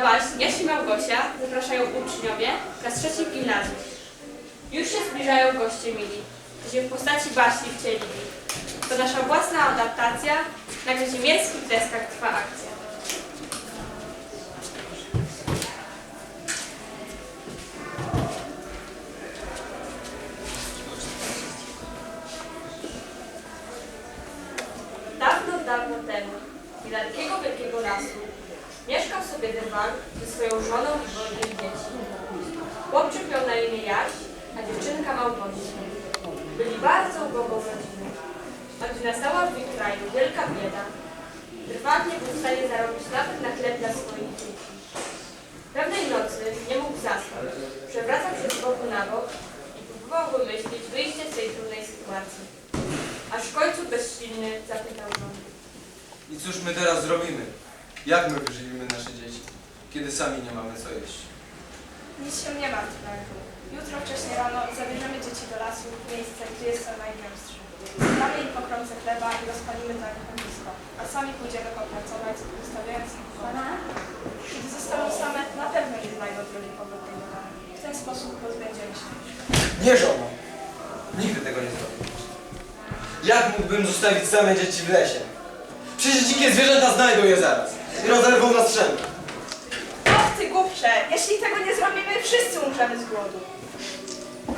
baśń Jaś i Małgosia zapraszają uczniowie klas trzecich gimnazjum. Już się zbliżają goście mili, którzy w postaci baśni wcielili. To nasza własna adaptacja, na kazimierskich deskach trwa akcja. Dawno, dawno temu, z dalekiego wielkiego lasu, mieszkał sobie Dyrwan ze swoją żoną i dwojgiem dzieci. Chłopczyk miał na imię Jaś, a dziewczynka Małgosia. Byli bardzo ubogą rodziną, a gdy nastała w ich kraju wielka bieda, Dyrwan nie był w stanie zarobić nawet na chleb dla swoich dzieci. Pewnej nocy nie mógł zasnąć, przewracał się z boku na bok i próbował wymyślić wyjście z tej trudnej sytuacji. Aż w końcu bezsilny zapytał żonę. I cóż my teraz zrobimy? Jak my wyżywimy nasze dzieci, kiedy sami nie mamy co jeść? Nic się nie martw, Franku. Jutro wcześnie rano zabierzemy dzieci do lasu, w miejsce, gdzie jest sen najgęstszy. Damy im pokrące chleba i rozpalimy tak ognisko, a sami pójdziemy popracować, ustawiając ich w Kiedy zostaną same, na pewno nie znajdą drogi powrotnej do domu. W ten sposób pozbędziemy się. Nie żono! Nigdy tego nie zrobię. Jak mógłbym zostawić same dzieci w lesie? Przecież dzikie zwierzęta znajdą je zaraz i rozerwą na strzępy. Och ty głupcze! Jeśli tego nie zrobimy, wszyscy umrzemy z głodu.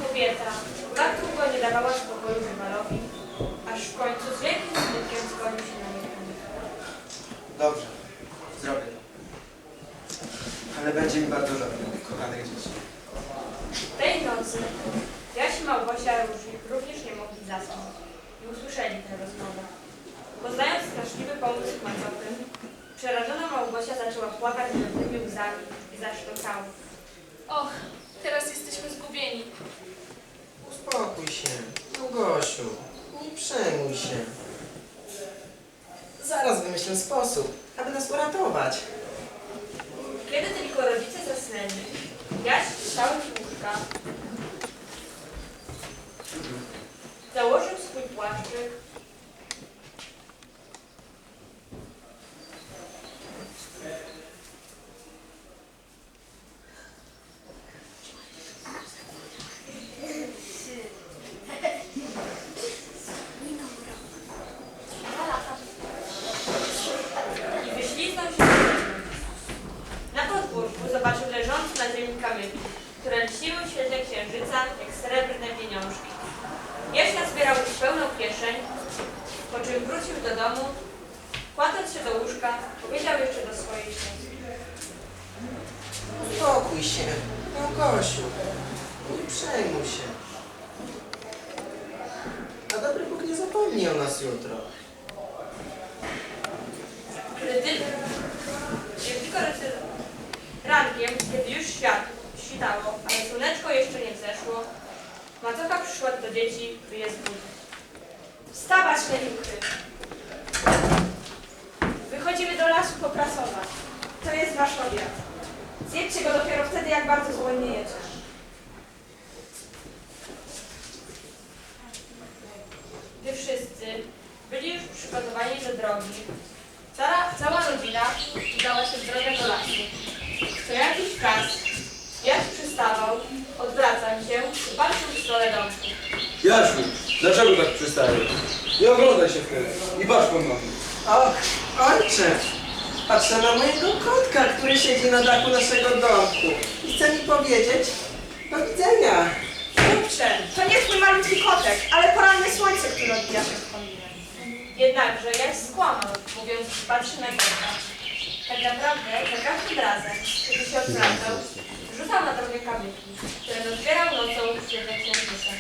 Kobieta tak długo nie dawała spokoju rywalowi, aż w końcu z wielkim smutkiem zgodził się na niechęć. Dobrze, zrobię to. Ale będzie mi bardzo żal moich kochanych dzieci. Tej nocy Jaś i Małgosia róż- również nie mogli zasnąć i usłyszeli tę rozmowę. Poznając straszliwy pomysł macochy, przerażona Małgosia zaczęła płakać wielkimi łzami i zaszczekała. Och, teraz jesteśmy zgubieni. Uspokój się, Małgosiu. Nie przejmuj się. Zaraz wymyślę sposób, aby nas uratować. Kiedy tylko rodzice zasnęli, Jaś wstał z łóżka, założył swój płaszczyk, i wyśliznął się do ziemi. Na podwórku zobaczył leżące na ziemi kamyki, które lśniły w świetle księżyca jak srebrne pieniążki. Jaś nazbierał ich pełną kieszeń, po czym wrócił do domu, kładąc się do łóżka, powiedział jeszcze do swojej żony. Uspokój się, Małgosiu. Nie przejmuj się. A dobry Bóg nie zapomni o nas jutro. Gdy tylko, rankiem, kiedy już świat świtało, ale słoneczko jeszcze nie wzeszło, macocha przyszła do dzieci, by je zbudzić. Wstawać, leniuchy! Wychodzimy do lasu popracować. To jest wasz obiad. Zjedźcie go dopiero wtedy, jak bardzo zgłodniejecie. Gdy wszyscy byli już przygotowani do drogi, cała, cała rodzina drogę do lasu. Co jakiś czas Jaś przystawał, odwracał się i patrzył w stronę domku. Jasiu, dlaczego tak przystajesz? Nie oglądaj się wtedy i patrz pod nogi. Och, ojcze! Patrzę na mojego kotka, który siedzi na dachu naszego domku. I chce mi powiedzieć, do widzenia. Kurczę, to nie twój malutki kotek, ale poranne słońce, które odbija się w kominie. Jednakże Jaś skłamał, mówiąc, że patrzy na kota. Tak naprawdę za każdym razem, kiedy się odwracał, rzucał na drogę kamyki, które rozbierał nocą w świetle księżyca.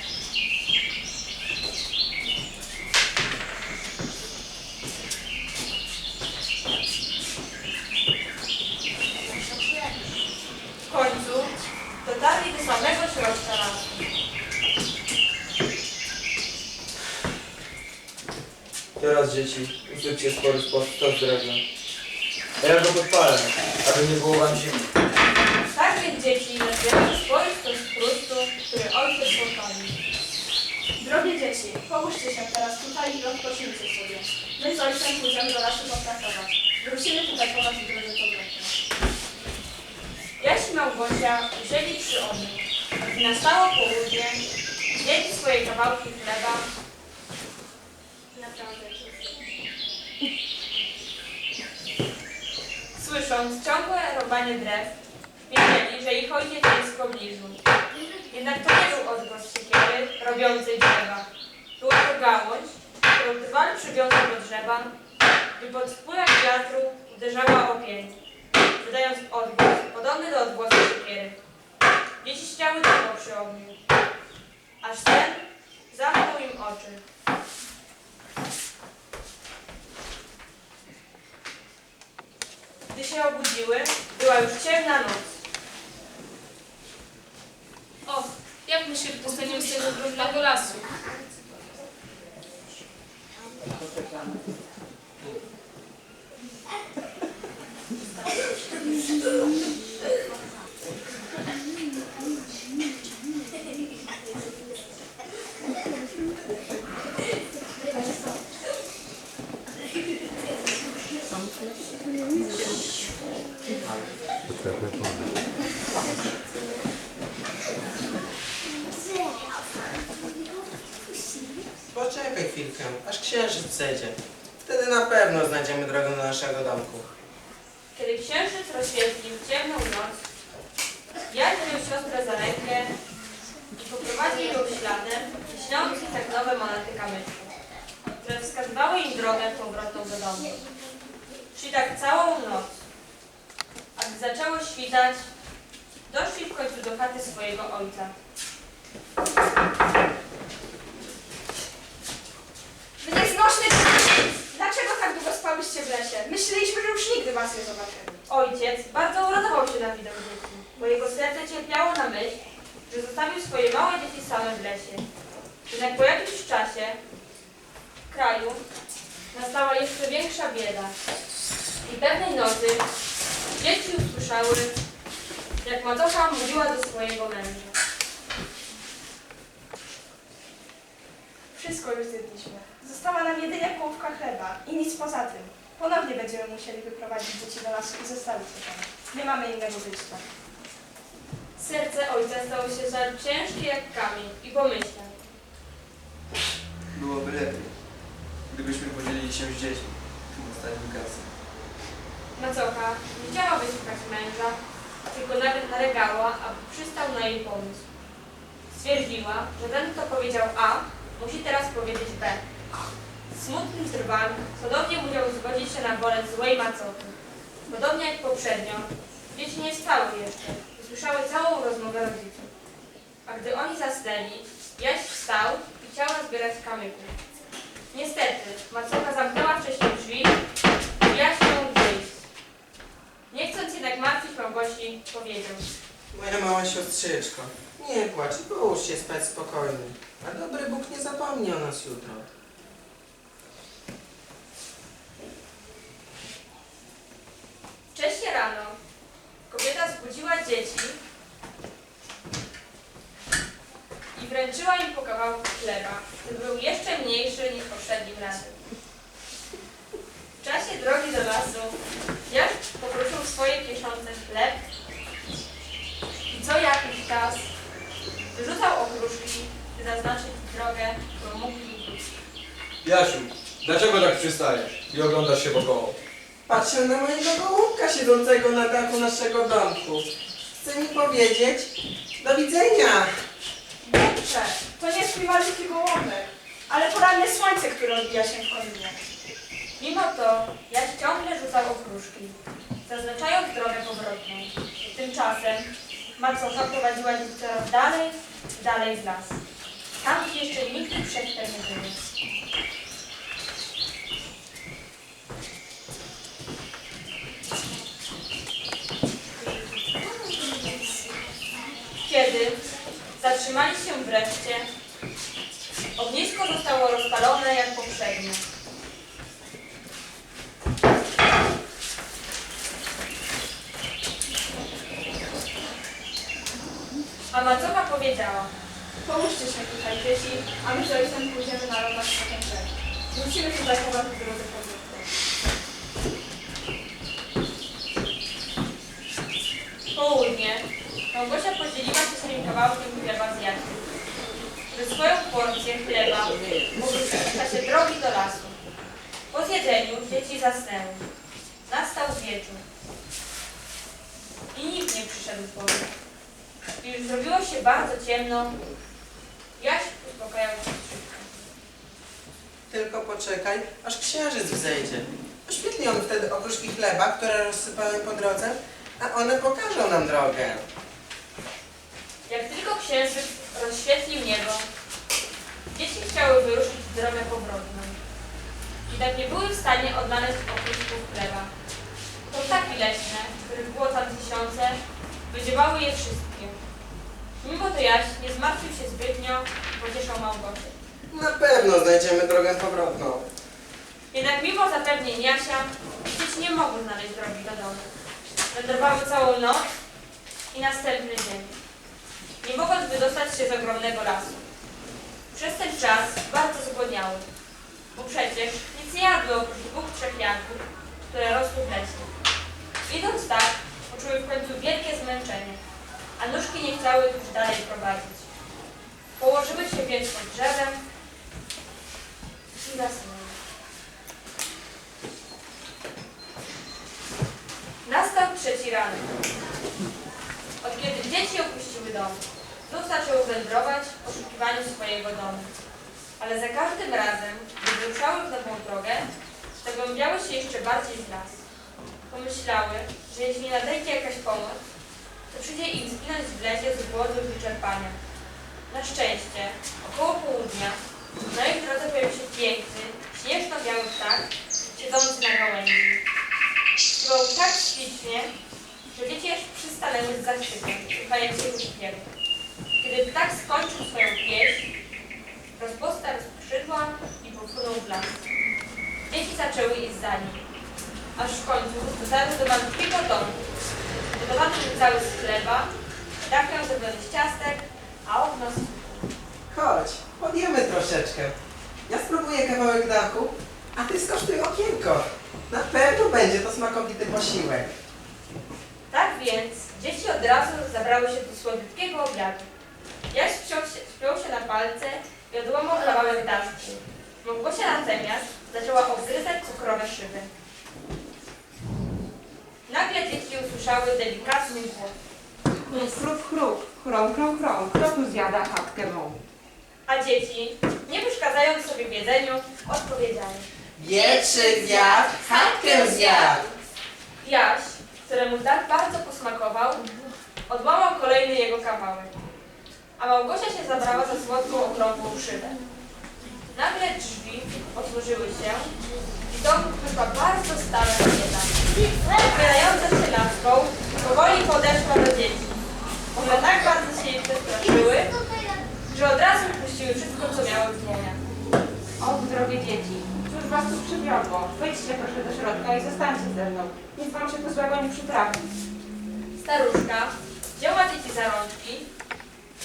W końcu dotarli do samego środka. Teraz dzieci, usypcie spory stos z drewna. Ja go podpalę, aby nie było wam zimno. Tak więc dzieci spory stos chrustu, który ojciec podpalił. Drogie dzieci, połóżcie się teraz tutaj i odpocznijcie sobie. My z ojcem pójdziemy do lasu popracować. Wrócimy tutaj po was w drodze powrotnej. Jaś i Małgosia usiedli przy ogniu. Gdy nastało południe, zjedli swoje kawałki chleba. Naprawdę. Słysząc ciągłe rąbanie drzew, wiedzieli, że ich ojciec jest w pobliżu. Jednak to nie był odgłos siekiery robiącej drzewa. Była to gałąź, którą trwale przywiązał do drzewa, i pod wpływem wiatru uderzała o pień, wydając odgłos podobny do odgłosu siekiery. Dzieci siedziały tylko przy ogniu, aż sen zamknął im oczy. Gdy się obudziły, była już ciemna noc. Och, jak my się dostaniemy z tego brudnego lasu? Poczekaj chwilkę, aż księżyc zejdzie. Wtedy na pewno znajdziemy drogę do naszego domku. Kiedy księżyc rozświetlił ciemną noc, Jan wziął siostrę za rękę i poprowadził ją śladem lśniących jak nowe monety kamyczków, które wskazywały im drogę powrotną do domu. Szli tak całą noc, a gdy zaczęło świtać, doszli w końcu do chaty swojego ojca. W lesie? Myśleliśmy, że już nigdy was nie zobaczymy. Ojciec bardzo uradował się na widok dzieci, bo jego serce cierpiało na myśl, że zostawił swoje małe dzieci same w lesie. Jednak po jakimś czasie w kraju nastała jeszcze większa bieda. I pewnej nocy dzieci usłyszały, jak macocha mówiła do swojego męża. Wszystko już zjedliśmy. Została nam jedynie połówka chleba i nic poza tym. Ponownie będziemy musieli wyprowadzić dzieci do lasu i zostawić je tam. Nie mamy innego wyjścia. Serce ojca stało się żal ciężkie jak kamień i pomyślał. Byłoby lepiej, gdybyśmy podzielili się z dziećmi tym ostatnim kasem. Macocha nie chciała wysłuchać męża, tylko nawet nalegała, aby przystał na jej pomysł. Stwierdziła, że ten, kto powiedział A, musi teraz powiedzieć B. Smutny drwan cudownie musiał zgodzić się na wolę złej macochy. Podobnie jak poprzednio, dzieci nie spały jeszcze i słyszały całą rozmowę rodziców. A gdy oni zasnęli, Jaś wstał i chciał nazbierać kamyków. Niestety, macocha zamknęła wcześniej drzwi i Jaś mógł wyjść. Nie chcąc jednak martwić Małgosi, powiedział. Moja mała siostrzyczko, nie płacz połóż się spać spokojnie. A dobry Bóg nie zapomni o nas jutro. Wcześnie rano kobieta zbudziła dzieci i wręczyła im po kawałku chleba, który był jeszcze mniejszy niż poprzednim razem. W czasie drogi do lasu Jaś poprosił w swojej kieszonce chleb i co jakiś czas wyrzucał okruszki, by zaznaczyć drogę, którą mógł iść. Jasiu, dlaczego tak przystajesz i oglądasz się wokoło? Patrzę na mojego gołąbka siedzącego na dachu naszego domku. Chce mi powiedzieć, do widzenia. Dobrze, to nie jest malutki gołąbek, ale poranne słońce, które odbija się w koninie. Mimo to Jaś ciągle rzucał okruszki, zaznaczając drogę powrotną. Tymczasem macocha prowadziła coraz dalej, dalej z lasu. Tam, gdzie jeszcze nigdy przedtem nie było. Kiedy zatrzymali się wreszcie, ognisko zostało rozpalone jak poprzednio. A macocha powiedziała, Połóżcie się tutaj, dzieci, a my z ojcem pójdziemy na ten brzeg. Musimy się zachować w drodze powrotnej. w południe Małgosia podzieliła się swoim kawałkiem chleba z Jackiem, który swoją porcję chleba w czasie drogi do lasu. Po zjedzeniu dzieci zasnęły. Nastał wieczór. I nikt nie przyszedł. I już zrobiło się bardzo ciemno. Jaś uspokajał siostrzyczkę. Tylko poczekaj, aż księżyc wzejdzie. Oświetli on wtedy okruszki chleba, które rozsypałem po drodze, a one pokażą nam drogę. Jak tylko księżyc rozświetlił niebo, dzieci chciały wyruszyć w drogę powrotną. Jednak nie były w stanie odnaleźć okruszków chleba. To ptaki leśne, których było tam tysiące, wydziewały je wszystkie. Mimo to Jaś nie zmartwił się zbytnio i pocieszał Małgosię. Na pewno znajdziemy drogę powrotną. Jednak mimo zapewnień Jasia, dzieci nie mogły znaleźć drogi do domu. Wędrowały całą noc i następny dzień, nie mogąc wydostać się z ogromnego lasu. Przez ten czas bardzo zgłodniały, bo przecież nic nie jadły oprócz dwóch, trzech jagód, które rosły w lesie. Idąc tak, poczuły w końcu wielkie zmęczenie, a nóżki nie chciały już dalej prowadzić. Położyły się więc pod drzewem i zasnęły. Nastał trzeci ranek. Od kiedy dzieci opuściły dom, znów zaczęły wędrować w poszukiwaniu swojego domu. Ale za każdym razem, gdy wyruszały w nową drogę, zagłębiały się jeszcze bardziej w las. Pomyślały, że jeśli nadejdzie jakaś pomoc, to przyjdzie im zginąć w lesie z głodu i wyczerpania. Na szczęście, około południa, na ich drodze pojawił się piękny, śnieżno-biały ptak, siedzący na gałęzi. Śpiewał tak ślicznie, że dzieci aż przystanęły z zachwytem, słuchając jego śpiewu. Kiedy ptak skończył swoją pieśń, rozpostarł skrzydła i popłynął w las. Dzieci zaczęły iść za nim, aż w końcu dotarły do malutkiego domu. Budowany był cały z chleba, dach miał zrobiony z ciastek, a okno z Chodź, podjemy troszeczkę. Ja spróbuję kawałek dachu, a ty skosztuj okienko. Na pewno będzie to smakowity posiłek. Tak więc dzieci od razu zabrały się do słodkiego obiadu. Jaś wciął się, wpiął się na palce i odłamał kawałek daszki. Małgosia natomiast zaczęła obgryzać cukrowe szyby. Nagle dzieci usłyszały delikatny głos, Chrub, chrub, chrom, chrom, chrom. Kto tu zjada chatkę mą? a dzieci, nie przeszkadzając sobie w jedzeniu, odpowiedziały. Wietrzy wiatr, chatkę zjadł. Jaś, któremu tak bardzo posmakował, odłamał kolejny jego kawałek. A Małgosia się zabrała za słodką, okrągłą szybę. Nagle drzwi otworzyły się i do domu wyszła bardzo stara kobieta. Otwierająca się laską, powoli podeszła do dzieci. One tak bardzo się jej przestraszyły, że od razu puściły wszystko, co miały w dłoniach. O, drogie dzieci, was tu przywiodło? Wejdźcie proszę do środka i zostańcie ze mną. Nic wam się tu złego nie przytrafi. Staruszka wzięła dzieci za rączki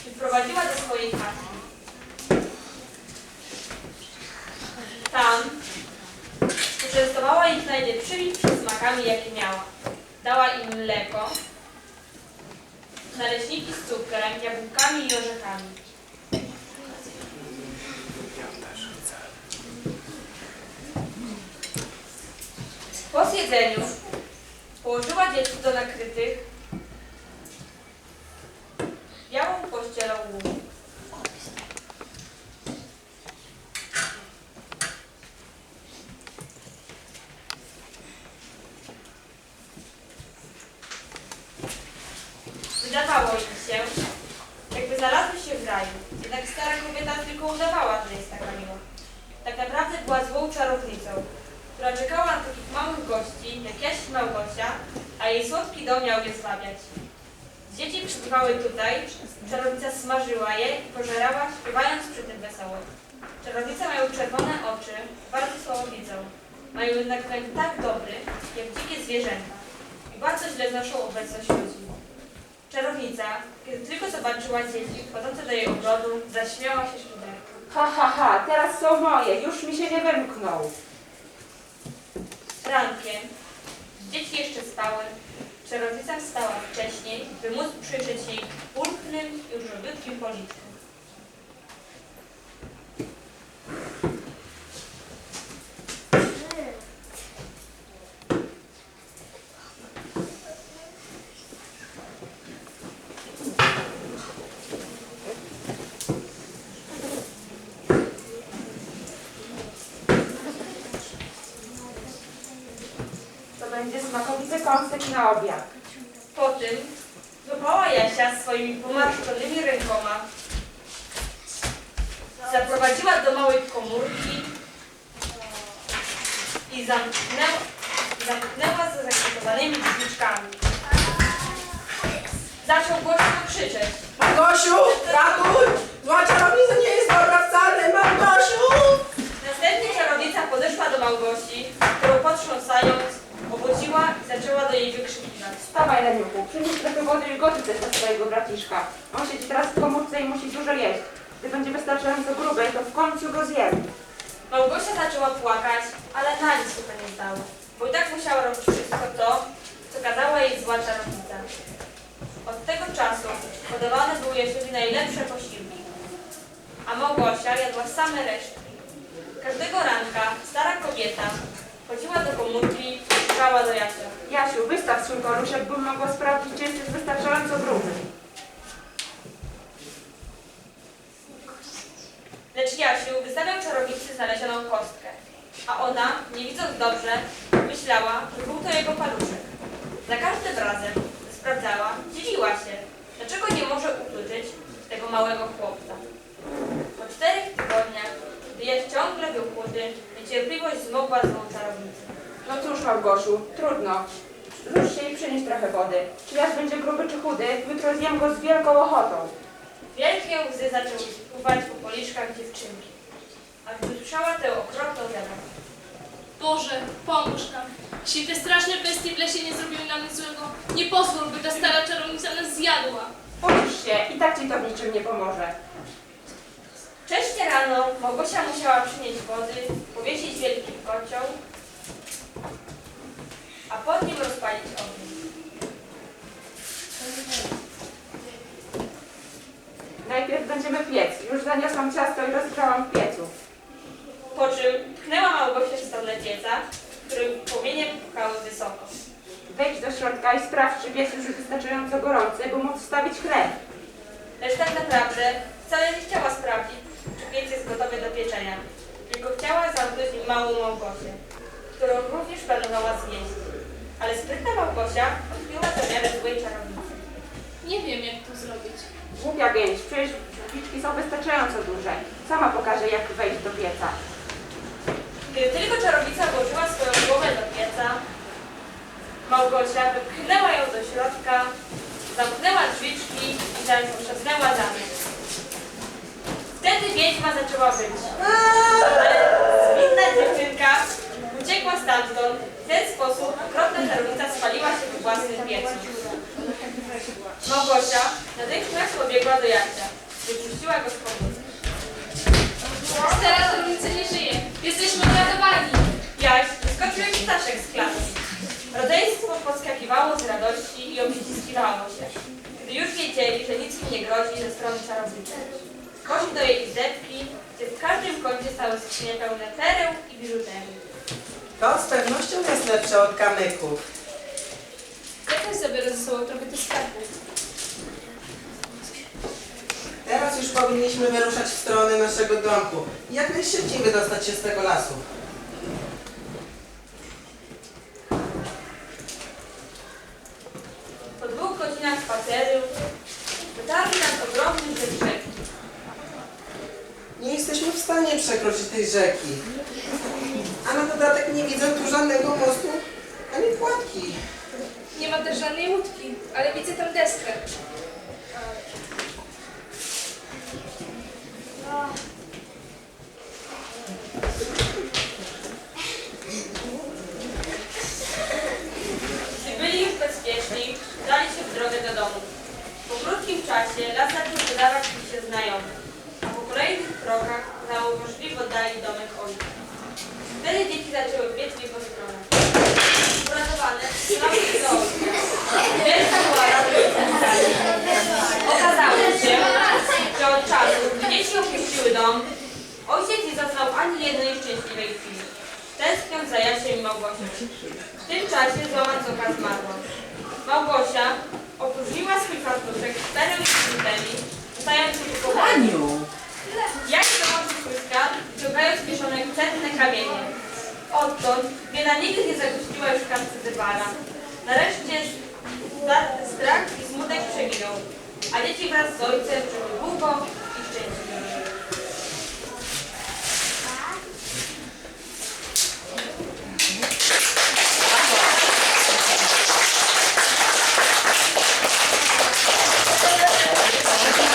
i wprowadziła do swojej chaty. Tam poczęstowała ich najlepszymi przysmakami, jakie miała. Dała im mleko, naleśniki z cukrem, jabłkami i orzechami. Po zjedzeniu położyła dzieci do nakrytych białą pościelą łóżek. Wydawało im się, jakby znalazły się w raju. Jednak stara kobieta tylko udawała, że jest taka miła. Tak naprawdę była złą czarownicą, która czekała na takich małych gości, jak Jaś Małgosia, a jej słodki dom miał je zwabiać. Dzieci przybywały tutaj, czarownica smażyła je i pożerała, śpiewając przy tym wesoło. Czarownice mają czerwone oczy, bardzo słabo widzą. Mają jednak węch tak dobry, jak dzikie zwierzęta i bardzo źle znoszą obecność ludzi. Czarownica, kiedy tylko zobaczyła dzieci wchodzące do jej ogrodu, zaśmiała się szyderką. Ha, ha, ha, teraz są moje, już mi się nie wymkną. Rankiem, dzieci jeszcze spały, Czarownica wstała wcześniej, by móc przyjrzeć jej pulchnym i różowytkim policzkom. To smakowity kąsek na obiad. Po tym złapała Jasia swoimi pomarszczonymi rękoma, zaprowadziła do małej komórki i zamknęła, zamknęła za zakrytowanymi drzwiczkami. Zaczął głośno krzyczeć. Gosiu, ratuj! Zła czarownica nie jest dobra wcale, Małgosiu! Następnie czarownica podeszła do Małgosi, którą potrząsając obudziła i zaczęła do jej wykrzykiwać. Wstawaj, Leniuchu, przynieś trochę wody i gotuj coś dla swojego braciszka. On siedzi teraz w komórce i musi dużo jeść. Gdy będzie wystarczająco gruby, to w końcu go zjem. Małgosia zaczęła płakać, ale na nic się to nie zdało, bo i tak musiała robić wszystko to, co kazała jej zła czarownica. Od tego czasu podawane były Jasiowi najlepsze posiłki, a Małgosia jadła same resztki. Każdego ranka stara kobieta chodziła do komórki i szukała do Jasia. Jasiu, wystaw swój paluszek, bym mogła sprawdzić, czy jesteś wystarczająco gruby. Lecz Jasiu wystawiał czarownicy znalezioną kostkę, a ona, nie widząc dobrze, myślała, że był to jego paluszek. Za każdym razem gdy sprawdzała, dziwiła się, dlaczego nie może utuczyć tego małego chłopca. Po czterech tygodniach, gdy Jaś ciągle był chudy, niecierpliwość zmogła złą czarownicę. No cóż, Małgosiu, trudno. Rusz się i przynieś trochę wody. Czy Jaś będzie gruby czy chudy, jutro zjem go z wielką ochotą. Wielkie łzy zaczęły spływać po policzkach dziewczynki, aż wysłyszała tę okropną wiadomość. Boże, pomóż nam. Jeśli te straszne bestie w lesie nie zrobiły nam nic złego, nie pozwól, by ta stara czarownica nas zjadła. Ucisz się, i tak ci to w niczym nie pomoże. Wcześnie rano Małgosia musiała przynieść wody, powiesić wielki kocioł, a pod nim rozpalić ogień. Najpierw będziemy piec. Już zaniosłam ciasto i rozgrzałam w piecu. Po czym pchnęła Małgosię w stronę pieca, którym płomienie pukały wysoko. Wejdź do środka i sprawdź, czy piec już wystarczająco gorący, by móc wstawić chleb. Lecz tak naprawdę wcale nie chciała sprawdzić, czy piec jest gotowy do pieczenia, tylko chciała zamknąć małą Małgosię, którą również planowała zjeść. Ale sprytna Małgosia odkryła zamiary złej czarownicy. Nie wiem, jak to zrobić. Głupia gęś, przecież drzwiczki są wystarczająco duże. Sama pokażę, jak wejść do pieca. Kiedy tylko czarownica włożyła swoją głowę do pieca, Małgosia wypchnęła ją do środka, zamknęła drzwiczki i zatrzasnęła zamek. Wtedy wiedźma zaczęła być. Ale zwinna dziewczynka uciekła stamtąd. W ten sposób okropna czarownica spaliła się w własnym piecu. Małgosia pobiegła do Jacia. Wypuściła go z komórki. Stara czarownica nie żyje. Jesteśmy uratowani. Jaś wyskoczył jak ptaszek z klatki. Rodzeństwo podskakiwało z radości i obściskiwało się, gdy już wiedzieli, że nic im nie grozi ze strony czarownicy. Poszli do jej izdebki, gdzie w każdym kącie stały skrzynie pełne pereł i biżuterii. To z pewnością jest lepsze od kamyków. Ja też zabiorę ze sobą trochę tych skarbów. Teraz już powinniśmy wyruszać w stronę naszego domku i jak najszybciej wydostać się z tego lasu. Po dwóch godzinach spaceru dotarli nad ogromny brzeg rzeki. Nie jesteśmy w stanie przekroczyć tej rzeki. A na dodatek nie widzę tu żadnego mostu ani płatki. Nie ma też żadnej łódki, ale widzę tam deskę. Byli już bezpieczni, dali się w drogę do domu. Po krótkim czasie las zaczął wydawać mi się znajomy, a po kolejnych krokach zauważyli w domek ojca. Wtedy dzieci zaczęły biec w jego stronę. Uratowane, zlały się do ojca. Wielka była radość. Okazało się, czasu, gdy dzieci opuściły dom, ojciec nie zaznał ani jednej szczęśliwej chwili. Tęskniąc za Jasiem i Małgosią. W tym czasie złamać oka zmarła. Małgosia opróżniła swój fartuszek czterema minutami, stając się po Aniu! Jak oczu błyska, ciągając kieszonek cenne kamienie. Odtąd bieda nigdy nie zagościła już w kartce Dybala. Nareszcie stra- strach i smutek przeminął, a dzieci wraz z ojcem żyły długo i szczęśliwie. Thank